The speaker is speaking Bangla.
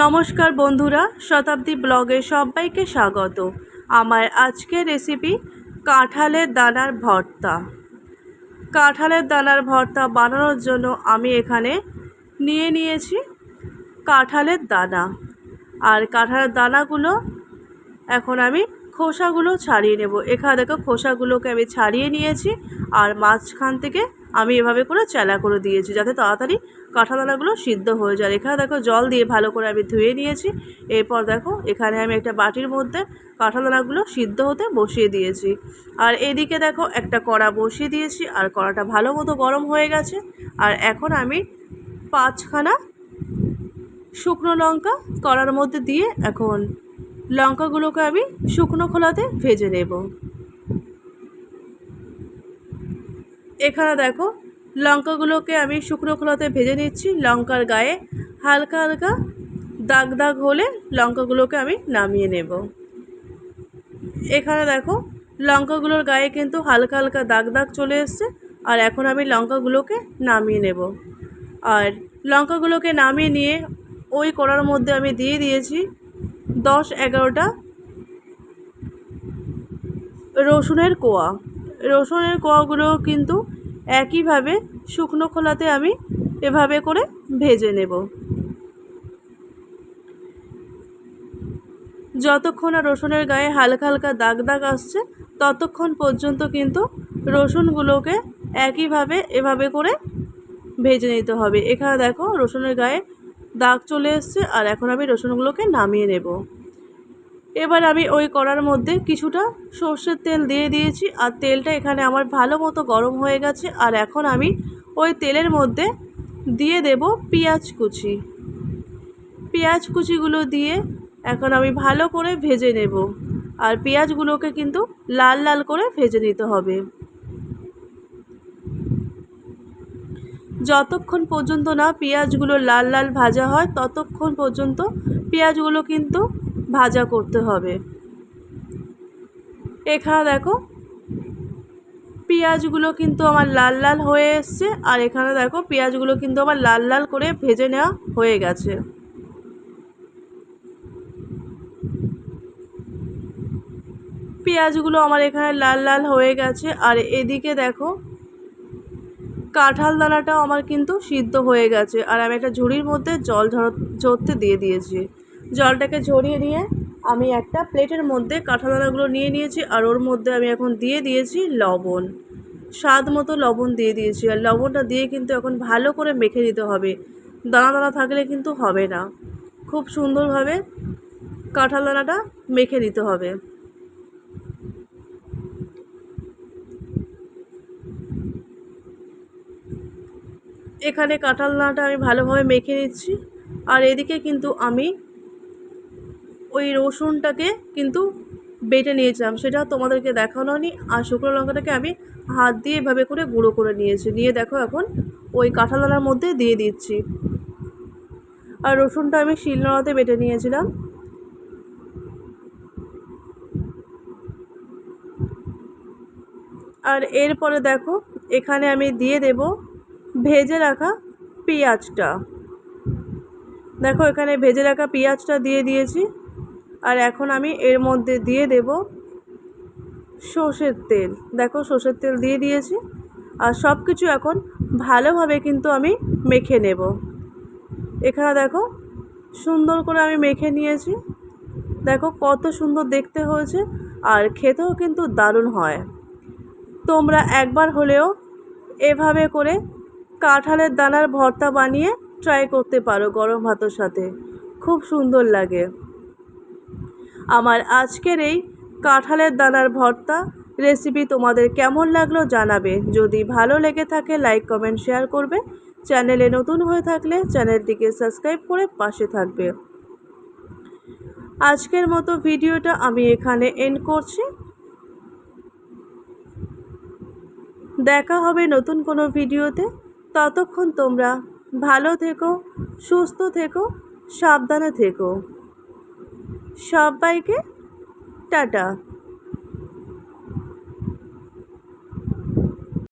নমস্কার বন্ধুরা, শতাব্দী ব্লগে সবাইকে স্বাগত। আমার আজকের রেসিপি কাঁঠালের দানার ভর্তা। কাঁঠালের দানার ভর্তা বানানোর জন্য আমি এখানে নিয়ে নিয়েছি কাঁঠালের দানা। আর কাঁঠালের দানাগুলো এখন আমি খোসাগুলো ছাড়িয়ে নেব। এখানে দেখো খোসাগুলোকে আমি ছাড়িয়ে নিয়েছি আর মাঝখান থেকে আমি এভাবে করে চেলা করে দিয়েছি যাতে তাড়াতাড়ি কাঁঠাল দানাগুলো সিদ্ধ হয়ে যায়। এখানে দেখো জল দিয়ে ভালো করে আমি ধুয়ে নিয়েছি। এরপর দেখো এখানে আমি একটা বাটির মধ্যে কাঁঠাল দানাগুলো সিদ্ধ হতে বসিয়ে দিয়েছি। আর এদিকে দেখো একটা কড়া বসিয়ে দিয়েছি আর কড়াটা ভালো মতো গরম হয়ে গেছে। আর এখন আমি পাঁচখানা শুকনো লঙ্কা কড়ার মধ্যে দিয়ে এখন লঙ্কাগুলোকে আমি শুকনো খোলাতে ভেজে নেব। এখানে দেখো, লঙ্কাগুলোকে আমি শুকনো খোলাতে ভেজে নিচ্ছি, লঙ্কার গায়ে হালকা হালকা দাগ দাগ হলে লঙ্কাগুলোকে আমি নামিয়ে নেব। এখানে দেখো, লঙ্কাগুলোর গায়ে কিন্তু হালকা হালকা দাগ দাগ চলে এসছে, আর এখন আমি লঙ্কাগুলোকে নামিয়ে নেব। আর লঙ্কাগুলোকে নামিয়ে নিয়ে ওই কড়ার মধ্যে আমি দিয়ে দিয়েছি দশ এগারোটা রসুনের কোয়া। রসুনের কোয়াগুলো কিন্তু একইভাবে শুকনো খোলাতে আমি এভাবে করে ভেজে নেব। যতক্ষণ রসুনের গায়ে হালকা হালকা দাগ দাগ আসছে, ততক্ষণ পর্যন্ত কিন্তু রসুনগুলোকে একইভাবে এভাবে করে ভেজে নিতে হবে। এখানে দেখো রসুনের গায়ে দাগ চলে এসছে আর এখন আমি রসুনগুলোকে নামিয়ে নেব। এবার আমি ওই কড়ার মধ্যে কিছুটা সর্ষের তেল দিয়ে দিয়েছি, আর তেলটা এখানে আমার ভালো মতো গরম হয়ে গেছে, আর এখন আমি ওই তেলের মধ্যে দিয়ে দেব পেঁয়াজ কুচি। পেঁয়াজ কুচিগুলো দিয়ে এখন আমি ভালো করে ভেজে নেব, আর পেঁয়াজগুলোকে কিন্তু লাল লাল করে ভেজে নিতে হবে। যতক্ষণ পর্যন্ত না পেঁয়াজগুলো লাল লাল ভাজা হয়, ততক্ষণ পর্যন্ত পেঁয়াজগুলো কিন্তু ভাজা করতে হবে। এখানে দেখো, পেঁয়াজগুলো কিন্তু আমার লাল লাল হয়ে এসছে, আর এখানে দেখো পেঁয়াজগুলো কিন্তু আমার লাল লাল করে ভেজে নেওয়া হয়ে গেছে। পেঁয়াজগুলো আমার এখানে লাল লাল হয়ে গেছে, আর এদিকে দেখো, কাঁঠাল দানাটাও আমার কিন্তু সিদ্ধ হয়ে গেছে, আর আমি একটা ঝুড়ির মধ্যে জল ঝরতে দিয়ে দিয়েছি। জলটাকে ঝরিয়ে নিয়ে আমি একটা প্লেটের মধ্যে কাঁঠাল দানাগুলো নিয়ে নিয়েছি, আর ওর মধ্যে আমি এখন দিয়ে দিয়েছি লবণ। স্বাদ মতো লবণ দিয়ে দিয়েছি, আর লবণটা দিয়ে কিন্তু এখন ভালো করে মেখে নিতে হবে। দানা দানা থাকলে কিন্তু হবে না। খুব সুন্দরভাবে কাঁঠাল দানাটা মেখে নিতে হবে। এখানে কাঁঠাল দানাটা আমি ভালোভাবে মেখে নিচ্ছি, আর এদিকে কিন্তু আমি ওই রসুনটাকে কিন্তু বেটে নিয়েছিলাম। সেটা তোমাদেরকে দেখানো নি আর শুকনো লঙ্কাটাকে আমি হাত দিয়ে এভাবে করে গুঁড়ো করে নিয়েছি। নিয়ে দেখো এখন ওই কাঁঠাল দানার মধ্যে দিয়ে দিচ্ছি। আর রসুনটা আমি শিলনোড়াতে বেটে নিয়েছিলাম। আর এরপরে দেখো, এখানে আমি দিয়ে দেব ভেজে রাখা পেঁয়াজটা। দেখো এখানে ভেজে রাখা পেঁয়াজটা দিয়ে দিয়েছি। আর এখন আমি এর মধ্যে দিয়ে দেব সর্ষের তেল। দেখো, সর্ষের তেল দিয়ে দিয়েছি। আর সব কিছু এখন ভালোভাবে কিন্তু আমি মেখে নেব। এখানে দেখো, সুন্দর করে আমি মেখে নিয়েছি। দেখো, কত সুন্দর দেখতে হয়েছে আর খেতেও কিন্তু দারুণ হয়। তোমরা একবার হলেও এভাবে করে কাঁঠালের দানার ভর্তা বানিয়ে ট্রাই করতে পারো গরম ভাতের সাথে। খুব সুন্দর লাগে। আমার আজকের এই কাঁঠালের দানার ভর্তা রেসিপি তোমাদের কেমন লাগল জানাবে। যদি ভালো লেগে থাকে লাইক কমেন্ট শেয়ার করবে। চ্যানেলে নতুন হয়ে থাকলে চ্যানেলটিকে সাবস্ক্রাইব করে পাশে থাকবে। আজকের মতো ভিডিওটা আমি এখানে এন্ড করছি। দেখা হবে নতুন কোনো ভিডিওতে। ততক্ষণ তোমরা ভালো থেকো, সুস্থ থেকো, সাবধানে থেকো। সবাইকে টাটা।